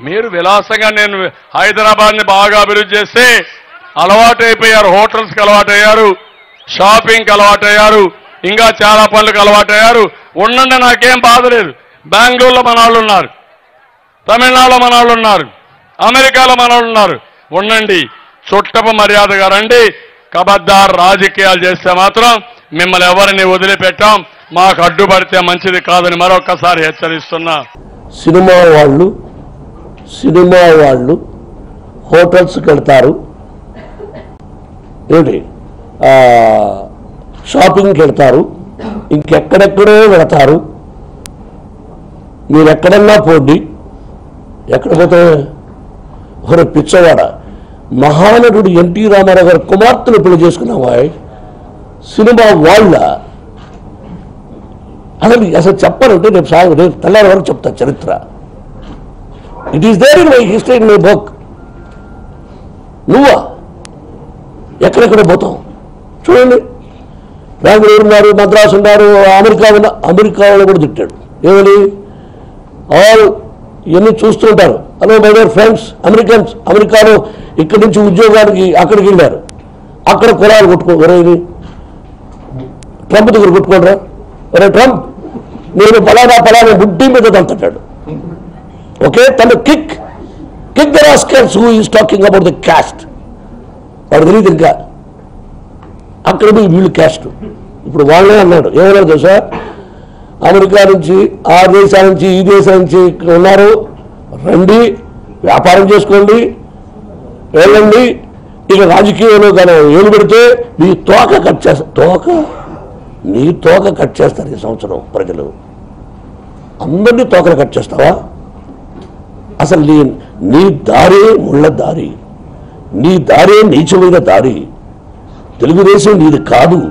మీరు విలాసంగా నేను హైదరాబాద్ని బాగా అభివృద్ధి చేస్తే అలవాటైపోయారు హోటల్స్కి హోటల్స్కి అలవాటు అయ్యారు షాపింగ్కి అలవాటు అయ్యారు ఇంకా చాలా పనులకు అలవాటు అయ్యారు ఉండండి నాకేం బాధ లేదు. బెంగళూరులో మన వాళ్ళు ఉన్నారు. తమిళనాడులో మన వాళ్ళు ఉన్నారు. అమెరికాలో మన వాళ్ళు ఉన్నారు. ఉండండి చుట్టపు మర్యాదగా రండి. కబద్దార్ రాజకీయాలు చేస్తే మాత్రం మిమ్మల్ని ఎవరిని వదిలిపెట్టాం. మాకు అడ్డుపడితే మంచిది కాదని మరొకసారి హెచ్చరిస్తున్నా. సినిమా వాళ్ళు సినిమా వాళ్ళు హోటల్స్కి వెళ్తారు ఏంటి షాపింగ్కి వెళ్తారు ఇంకెక్కడెక్కడో వెళతారు మీరు ఎక్కడన్నా పోండి. ఎక్కడ పోతే? ఒక పిచ్చవాడ. మహానటుడు ఎన్టీ రామారావు గారు కుమార్తెను పెళ్ళి చేసుకున్నావా? సినిమా వాళ్ళ. అసలు అసలు చెప్పాలంటే రేపు సాగు రేపు తెల్లారి వరకు చెప్తా చరిత్ర. It is there in my history in my book నువ్వా? ఎక్కడెక్కడ పోతాం చూడండి. బెంగళూరు ఉన్నారు మద్రాసు ఉన్నారు అమెరికా ఉన్న అమెరికా వాళ్ళు కూడా తిట్టాడు ఏమని? ఆల్ ఇవన్నీ చూస్తుంటారు hello my dear friends Americans అమెరికాలో ఇక్కడి నుంచి ఉద్యోగానికి అక్కడికి వెళ్ళారు. అక్కడ కులాలు కొట్టుకో ఒరేది ట్రంప్ దగ్గర కొట్టుకోండి రా ట్రంప్ నేను ఫలానా ఫలానా బుడ్డి మీద దంతటాడు ఓకే తను kick kick the rascals who is talking about the caste వాడు తెలియదు ఇంకా. అక్కడ వీళ్ళు క్యాస్ట్ ఇప్పుడు వాళ్ళే అన్నాడు. ఏమన్నారు తెలుసా? అమెరికా నుంచి ఆ దేశాల నుంచి ఈ దేశం నుంచి ఇక్కడ ఉన్నారు. రండి వ్యాపారం చేసుకోండి వెళ్ళండి. ఇక రాజకీయంలో కానీ ఏలు పెడితే నీ తోక కట్ చేస్తారు తోక? నీ తోక కట్ చేస్తారు ఈ సంవత్సరం ప్రజలు. అందరినీ తోకలు కట్ చేస్తావా? అసలు నీ నీ దారే ముళ్ళ దారి. నీ దారే నీచమైన దారి. తెలుగుదేశం నీది కాదు.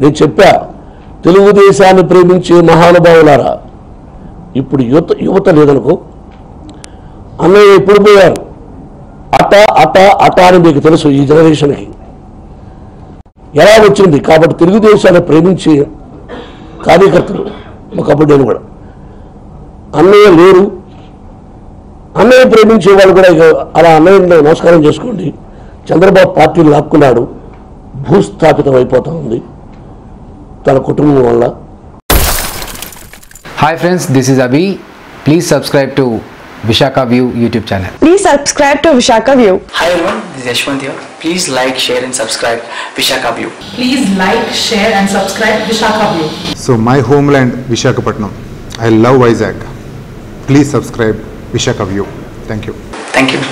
నేను చెప్పా తెలుగుదేశాన్ని ప్రేమించే మహానుభావులారా ఇప్పుడు యువత యువత లేదనుకో. అన్నయ్య ఎప్పుడు పోయారు? అట అట అట అని మీకు తెలుసు ఈ జనరేషన్కి. ఎలా వచ్చింది? కాబట్టి తెలుగుదేశాన్ని ప్రేమించే కార్యకర్తలు ఒకప్పుడు నేను కూడా. అన్నయ్య లేరు. అన్నయ్య ప్రేమించే వాళ్ళు కూడా అలా అన్నయ్యలో నమస్కారం చేసుకోండి. చంద్రబాబు పార్టీని లాక్కున్నాడు. భూస్థాపితం అయిపోతా ఉంది. తన కుటుంబం వల్ల. Hi friends this is Abhi please subscribe to Visakha view YouTube channel please subscribe to Visakha view hi everyone this Yashwant here please like share and subscribe Visakha view please like share and subscribe Visakha view so my homeland Visakhapatnam I love Vizag please subscribe Vishaka View. Thank you. Thank you.